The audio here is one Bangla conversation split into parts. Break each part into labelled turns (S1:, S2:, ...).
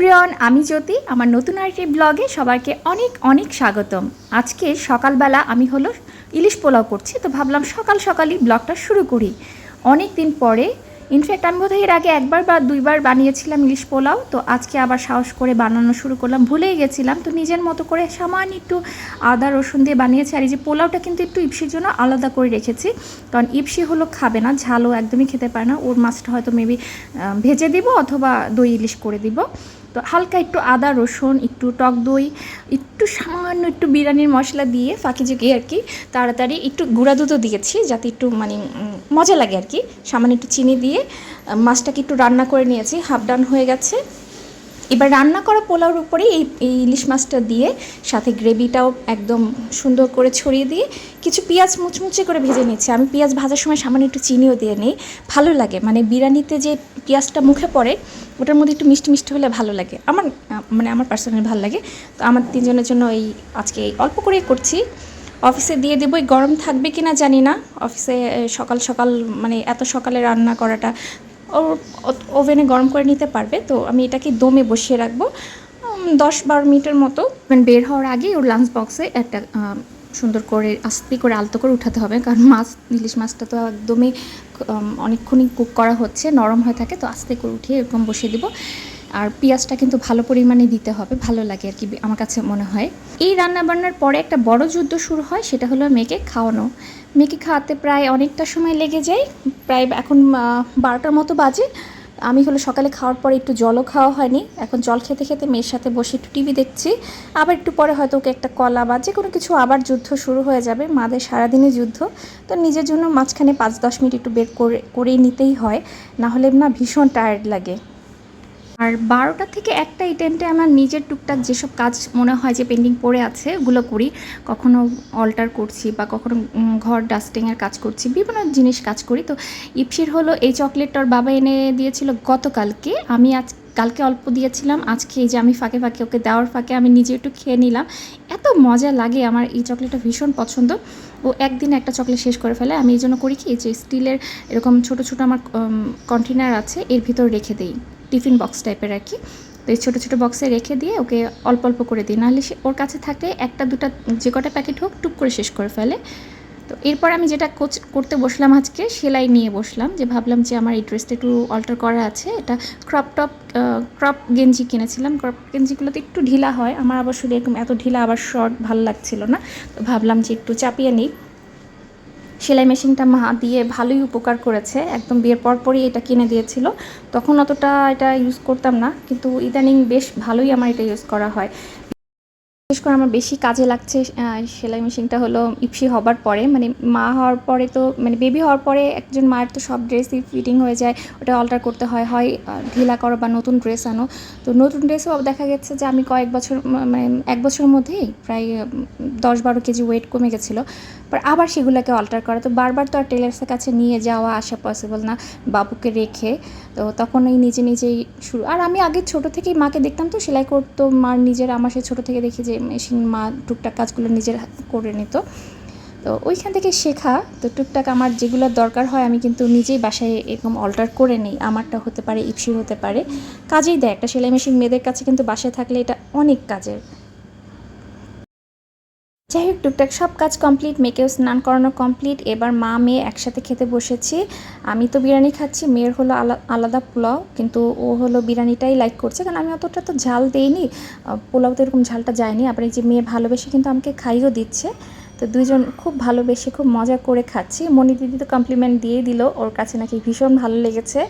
S1: এভরিওয়ান, আমি জ্যোতি। আমার নতুন আরেকটি ব্লগে সবাইকে অনেক অনেক স্বাগতম। আজকে সকালবেলা আমি হলো ইলিশ পোলাও করছি, তো ভাবলাম সকাল সকালই ব্লগটা শুরু করি। অনেক দিন পরে ইনফ্যাক্ট আমি বোধহয় এর আগে একবার বা দুইবার বানিয়েছিলাম ইলিশ পোলাও, তো আজকে আবার সাহস করে বানানো শুরু করলাম, ভুলেই গেছিলাম। তো নিজের মতো করে সামান্য একটু আদা, রসুন দিয়ে বানিয়েছি, আর এই যে পোলাওটা কিন্তু একটু ইপসির জন্য আলাদা করে রেখেছি, কারণ ইপসি হলো খাবে না, ঝালও একদমই খেতে পারে না। ওর মাছটা হয়তো মেবি ভেজে দিব অথবা দই ইলিশ করে দিব। তো হালকা একটু আদা, রসুন, একটু টক দই, একটু সামান্য একটু বিরিয়ানির মশলা দিয়ে ফাঁকি ঝুঁকি আর কি তাড়াতাড়ি একটু গুঁড়া দুধও দিয়েছি যাতে একটু মানে মজা লাগে আর কি। সামান্য একটু চিনি দিয়ে মাছটাকে একটু রান্না করে নিয়েছি। হাফ ডান হয়ে গেছে। এবার রান্না করা পোলাওর উপরে এই এই ইলিশ মাছটা দিয়ে সাথে গ্রেভিটাও একদম সুন্দর করে ছড়িয়ে দিয়ে কিছু পেঁয়াজ মুচমুচে করে ভেজে নিচ্ছি। আমি পেঁয়াজ ভাজার সময় সামান্য একটু চিনিও দিয়ে নিই। ভালো লাগে মানে বিরিয়ানিতে যে পেঁয়াজটা মুখে পড়ে, ওটার মধ্যে একটু মিষ্টি মিষ্টি হলে ভালো লাগে। আমার মানে আমার পার্সোনালি ভালো লাগে। তো আমার তিনজনের জন্য এই আজকে অল্প করেই করছি। অফিসে দিয়ে দেবো গরম থাকবে কি না জানি না। অফিসে সকাল সকাল মানে এত সকালে রান্না করাটা ওভেনে গরম করে নিতে পারবে, তো আমি এটাকে দমে বসিয়ে রাখব দশ বারো মিনিটের মতো। বের হওয়ার আগে ওর লাঞ্চ বক্সে একটা সুন্দর করে আস্তে করে আলতো করে উঠাতে হবে, কারণ মাছ, ইলিশ মাছটা তো একদমই অনেকক্ষণই কুক করা হচ্ছে, নরম হয়ে থাকে, তো আস্তে করে উঠিয়ে এরকম বসিয়ে দিব। আর পেঁয়াজটা কিন্তু ভালো পরিমাণে দিতে হবে, ভালো লাগে আর কি আমার কাছে মনে হয়। এই রান্না বান্নার পরে একটা বড় যুদ্ধ শুরু হয়, সেটা হলো মেয়েকে খাওয়ানো। মেয়েকে খাওয়াতে প্রায় অনেকটা সময় লেগে যায়, প্রায় এখন বারোটার মতো বাজে। আমি হলো সকালে খাওয়ার পরে একটু জলও খাওয়া হয়নি। এখন জল খেতে খেতে মেয়ের সাথে বসে একটু টিভি দেখছি। আবার একটু পরে হয়তো ওকে একটা কলা বা যে কোনো কিছু আবার যুদ্ধ শুরু হয়ে যাবে, মাদের সারাদিনই যুদ্ধ। তো নিজের জন্য মাঝখানে পাঁচ দশ মিনিট একটু বের করে, করেই নিতেই হয়। না হলে না ভীষণ টায়ার্ড লাগে। আর বারোটা থেকে একটা এই টাইমটা আমার নিজের টুকটাক যেসব কাজ মনে হয় যে পেন্ডিং পড়ে আছে, ওগুলো করি। কখনো অল্টার করছি বা কখনো ঘর ডাস্টিংয়ের কাজ করছি, বিভিন্ন জিনিস কাজ করি। তো ইপসির হলো, এই চকলেটটা ওর বাবা এনে দিয়েছিল গতকালকে। আমি আজ, কালকে অল্প দিয়েছিলাম, আজকে এই যে আমি ফাঁকে ফাঁকে ওকে দেওয়ার ফাঁকে আমি নিজে একটু খেয়ে নিলাম। এত মজা লাগে আমার এই চকলেটটা ভীষণ পছন্দ। ও একদিন একটা চকলেট শেষ করে ফেলে, আমি এই জন্য করি কি, যে স্টিলের এরকম ছোট ছোট আমার কন্টেনার আছে, এর ভিতর রেখে দিই। টিফিন বক্স টাইপের আর কি। তো এই ছোটো ছোটো বক্সে রেখে দিয়ে ওকে অল্প অল্প করে দিই। নাহলে সে ওর কাছে থাকলে একটা, দুটা, যে কটা প্যাকেট হোক টুক করে শেষ করে ফেলে। তো এরপর আমি যেটা কোচ- করতে বসলাম আজকে সেলাই নিয়ে বসলাম। যে ভাবলাম যে আমার এই ড্রেসটা একটু অল্টার করা আছে। এটা ক্রপ টপ ক্রপ গেঞ্জি কিনেছিলাম। ক্রপ গেঞ্জিগুলোতে একটু ঢিলা হয়। আমার আবার শুধু এরকম এত ঢিলা আবার শর্ট ভালো লাগছিল না। তো ভাবলাম যে একটু চাপিয়ে নিই। সেলাই মেশিনটা মা দিয়ে ভালোই উপকার করেছে। একদম বিয়ের পর পরই এটা কিনে দিয়েছিল। তখন অতটা এটা ইউজ করতাম না, কিন্তু ইদানিং বেশ ভালোই আমার এটা ইউজ করা হয়। বিশেষ করে আমার বেশি কাজে লাগছে সেলাই মেশিনটা হলো ইপসি হবার পরে। মানে মা হওয়ার পরে তো মানে বেবি হওয়ার পরে একজন মায়ের তো সব ড্রেসই ফিটিং হয়ে যায়, ওটা অল্টার করতে হয় হয় ঢিলা করো বা নতুন ড্রেস আনো। তো নতুন ড্রেসও দেখা গেছে যে আমি কয়েক বছর মানে এক বছরের মধ্যেই প্রায় দশ বারো কেজি ওয়েট কমে গেছিল। আবার সেগুলোকে অল্টার করা। তো বারবার তো আর টেলার্সের কাছে নিয়ে যাওয়া আসা পসিবল না, বাবুকে রেখে। তো তখন ওই নিজে নিজেই শুরু। আর আমি আগে ছোট থেকেই মাকে দেখতাম তো, সেলাই করতো মার নিজের, আমার সে ছোটো থেকে দেখি যে মেশিন মা টুকটাক কাজগুলো নিজের করে নিত। তো ওইখান থেকে শেখা, তো টুকটাক আমার যেগুলো দরকার হয় আমি কিন্তু নিজেই বাসায় এরকম অল্টার করে নিই। আমারটা হতে পারে ইপসির হতে পারে। কাজেই দেয়। একটা সেলাই মেশিন মেয়েদের কাছে কিন্তু বাসায় থাকলে এটা অনেক কাজের। যাই হোক টুকটাক সব কাজ কমপ্লিট মেয়েকেও স্নান করানো কমপ্লিট এবার মা মেয়ে একসাথে খেতে বসেছি। আমি তো বিরিয়ানি খাচ্ছি মেয়ের হলো আলা- আলাদা পোলাও কিন্তু ও হলো বিরিয়ানিটাই লাইক করছে। কারণ আমি অতটা তো ঝাল দেইনি। আহ, পোলাওতে এরকম ঝালটা যায়নি। আবার এই যে মেয়ে ভালোবেসে কিন্তু আমাকে খাইয়েও দিচ্ছে। তো দুইজন খুব ভালোবেসে খুব মজা করে খাচ্ছি। মনি দিদি তো কমপ্লিমেন্ট দিয়েই দিল। ওর কাছে নাকি ভীষণ ভালো লেগেছে।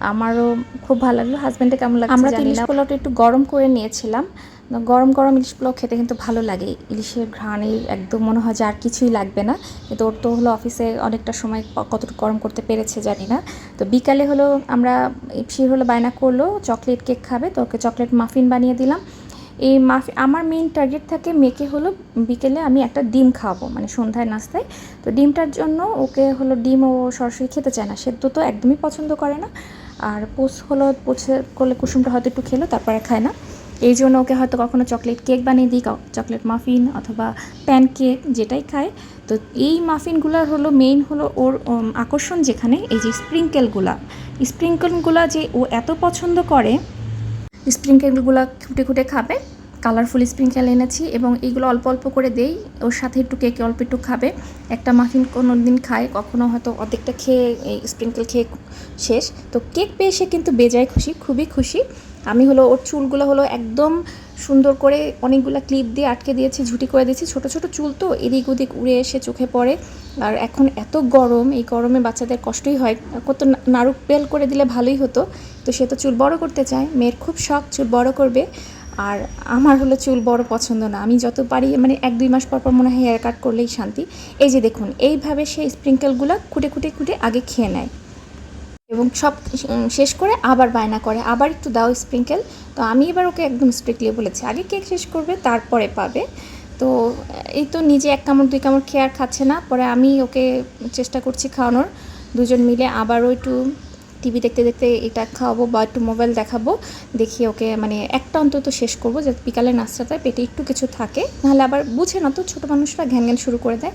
S1: আমারও খুব ভালো লাগল। হাজব্যান্ডে কেমন লাগছে আমরা তো পোলাওটা একটু গরম করে নিয়েছিলাম। তো গরম গরম ইলিশ পোলাও খেতে কিন্তু ভালো লাগে। ইলিশের ঘ্রাণে একদম মনে হয় যে আর কিছুই লাগবে না। কিন্তু ওর তো হলো অফিসে অনেকটা সময় কতটুকু গরম করতে পেরেছে জানি না। তো বিকালে হলো আমরা ইপসির হলো বায়না করল, চকলেট কেক খাবে, তো ওকে চকলেট মাফিন বানিয়ে দিলাম। এই মাফি, আমার মেইন টার্গেট থাকে মেয়েকে হলো বিকেলে আমি একটা ডিম খাওয়াবো মানে সন্ধ্যায় নাস্তায়। তো ডিমটার জন্য ওকে হলো ডিম ও সরাসরি খেতে চায় না, সেদ্ধ তো একদমই পছন্দ করে না। আর পোষ হলো পোছে করলে কুসুমটা হয়তো একটু খেলো, তারপরে খায় না। এই জন্য ওকে হয়তো কখনো চকলেট কেক বানিয়ে দিই চকলেট মাফিন অথবা প্যান কেক যেটাই খায়। তো এই মাফিনগুলোর হলো মেইন হলো ওর আকর্ষণ যেখানে, এই যে স্প্রিঙ্কেলগুলা স্প্রিঙ্কেলগুলা যে ও এত পছন্দ করে স্প্রিংকেলগুলো খুঁটে খুঁটে খাবে। কালারফুল স্প্রিংকেল এনেছি এবং এইগুলো অল্প অল্প করে দেই। ওর সাথে একটু কেক অল্প একটু খাবে। একটা মাফিন কোনো দিন খায়, কখনো হয়তো অর্ধেকটা খেয়ে, এই স্প্রিংকেল খেয়ে শেষ। তো কেক পেয়ে সে কিন্তু বেজায় খুশি, খুবই খুশি। আমি হলো, ওর চুলগুলো হলো একদম সুন্দর করে অনেকগুলো ক্লিপ দিয়ে আটকে দিয়েছি, ঝুটি করে দিয়েছি। ছোট ছোট চুল তো এদিক ওদিক উড়ে এসে চোখে পড়ে। আর এখন এত গরম, এই গরমে বাচ্চাদের কষ্টই হয়। কত না- নাড়ু বেল করে দিলে ভালোই হতো। তো সে তো চুল বড় করতে চায়। মেয়ের খুব শখ চুল বড় করবে। আর আমার হলো চুল বড় পছন্দ না। আমি যত পারি মানে এক, দুই মাস পর পর মনে হয় হেয়ার কাট করলেই শান্তি। এই যে দেখুন, এইভাবে সে স্প্রিঙ্কেলগুলো খুঁটে খুঁটে খুঁটে আগে খেয়ে নেয়। এবং সব শেষ করে আবার বায়না করে, আবার একটু দাও স্প্রিঙ্কেল তো আমি এবার ওকে একদম স্ট্রিক্টলি বলেছি, আগে কেক শেষ করবে, তারপরে পাবে। তো এই তো নিজে এক কামড়, দুই কামড় খেয়ে আর খাচ্ছে না, পরে আমি ওকে চেষ্টা করছি খাওয়ানোর। দুজন মিলে আবারও একটু টিভি দেখতে দেখতে এটা খাওয়াবো বা একটু মোবাইল দেখাবো, দেখি ওকে মানে একটা অন্তত শেষ করব, যাতে বিকালে নাস্তাটায় পেটে একটু কিছু থাকে। নাহলে আবার বুঝে না তো, ছোটো মানুষরা ঘ্যান ঘ্যান শুরু করে দেয়।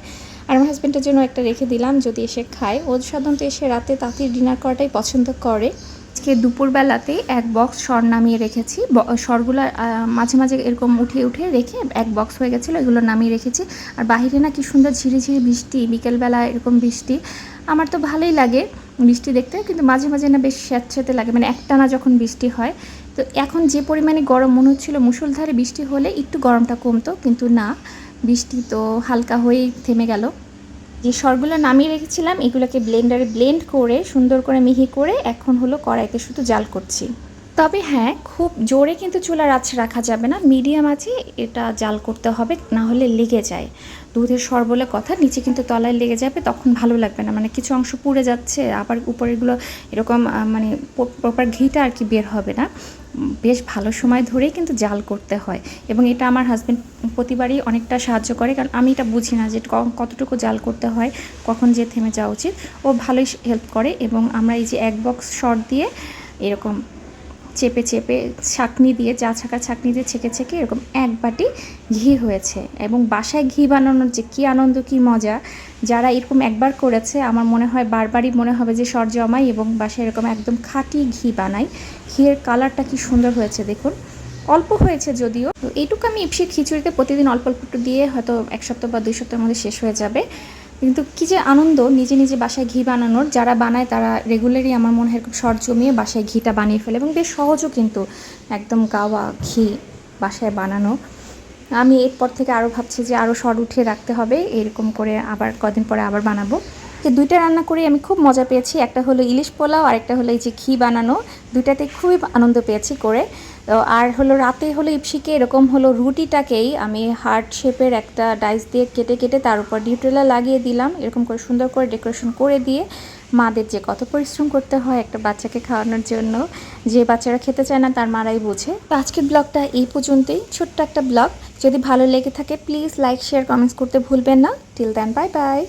S1: আর আমার হাজব্যান্ডের জন্য একটা রেখে দিলাম, যদি এসে খায়। ও সাধারণত এসে রাতে তাঁতি ডিনার করাটাই পছন্দ করে। আজকে দুপুরবেলাতে এক বক্স সর নামিয়ে রেখেছি। সরগুলো মাঝে মাঝে এরকম উঠে উঠে রেখে এক বক্স হয়ে গেছিল, এগুলো নামিয়ে রেখেছি। আর বাইরে না কি সুন্দর ঝিরি ঝিরি বৃষ্টি, বিকেলবেলা এরকম বৃষ্টি। আমার তো ভালোই লাগে বৃষ্টি দেখতে, কিন্তু মাঝে মাঝে না বেশ স্যাঁতস্যাঁতে লাগে। মানে একটানা যখন বৃষ্টি হয়, তো এখন যে পরিমাণে গরম মনে হচ্ছিল মুষলধারে বৃষ্টি হলে একটু গরমটা কমতো, কিন্তু না। বৃষ্টি তো হালকা হয়েই থেমে গেল। যে সরগুলো নামিয়ে রেখেছিলাম, এগুলোকে ব্লেন্ডারে ব্লেন্ড করে, সুন্দর করে মিহি করে এখন হলো কড়াইতে শুধু জাল করছি। তবে হ্যাঁ খুব জোরে কিন্তু চুলার আছে রাখা যাবে না, মিডিয়াম আছে এটা জাল করতে হবে, না হলে লেগে যায়। দুধের সর বলে কথা, নিচে কিন্তু তলায় লেগে যাবে, তখন ভালো লাগবে না। মানে কিছু অংশ পুড়ে যাচ্ছে, আবার উপরেরগুলো এরকম মানে প্রপার ঘিটা আর কি বের হবে না। বেশ ভালো সময় ধরেই কিন্তু জাল করতে হয়। এবং এটা আমার হাজব্যান্ড প্রতিবারই অনেকটা সাহায্য করে, কারণ আমি এটা বুঝি না যে কতটুকু জাল করতে হয়, কখন যে থেমে যাওয়া উচিত। ও ভালোই হেল্প করে এবং আমরা এই যে এক বক্স শর্ট দিয়ে এরকম চেপে চেপে ছাকনি দিয়ে চা ছাঁকা ছাকনি দিয়ে ছেঁকে ছেঁকে এরকম এক বাটি ঘি হয়েছে। এবং বাসায় ঘি বানানোর যে কী আনন্দ, কী মজা, যারা এরকম একবার করেছে, আমার মনে হয় বারবারই মনে হবে যে সর জমাই এবং বাসায় এরকম একদম খাঁটি ঘি বানাই। ঘিয়ের কালারটা কি সুন্দর হয়েছে দেখুন। অল্প হয়েছে যদিও। এইটুকু আমি ইপসি খিচুড়িতে প্রতিদিন অল্প অল্প একটু দিয়ে হয়তো এক সপ্তাহ বা দুই সপ্তাহের মধ্যে শেষ হয়ে যাবে। কিন্তু কি যে আনন্দ নিজে নিজে বাসায় ঘি বানানোর। যারা বানায় তারা রেগুলারই আমার মনে হয় খুব শর্ট জমিয়ে বাসায় ঘিটা বানিয়ে ফেলে এবং বেশ সহজও কিন্তু একদম গাওয়া ঘি বাসায় বানানো। আমি এরপর থেকে আরও ভাবছি যে আরও শর্ট উঠিয়ে রাখতে হবে, এরকম করে আবার কদিন পরে আবার বানাবো। তো দুইটা রান্না করে আমি খুব মজা পেয়েছি, একটা হলো ইলিশ পোলাও আর একটা হলো এই যে ঘি বানানো। দুইটাতে খুবই আনন্দ পেয়েছি করে। তো আর হলো রাতে হলো ইপসিকে, এরকম হলো রুটিটাকেই আমি হার্ট শেপের একটা ডাইস দিয়ে কেটে কেটে তার উপর ডিউটেলা লাগিয়ে দিলাম, এরকম করে সুন্দর করে ডেকোরেশন করে দিয়ে মাদের যে কত পরিশ্রম করতে হয় একটা বাচ্চাকে খাওয়ানোর জন্য, যে বাচ্চারা খেতে চায় না তার মারাই বোঝে। তো আজকের ব্লগটা এই পর্যন্তই, ছোট্ট একটা ব্লগ। যদি ভালো লেগে থাকে প্লিজ লাইক শেয়ার কমেন্টস করতে ভুলবেন না। Till then bye bye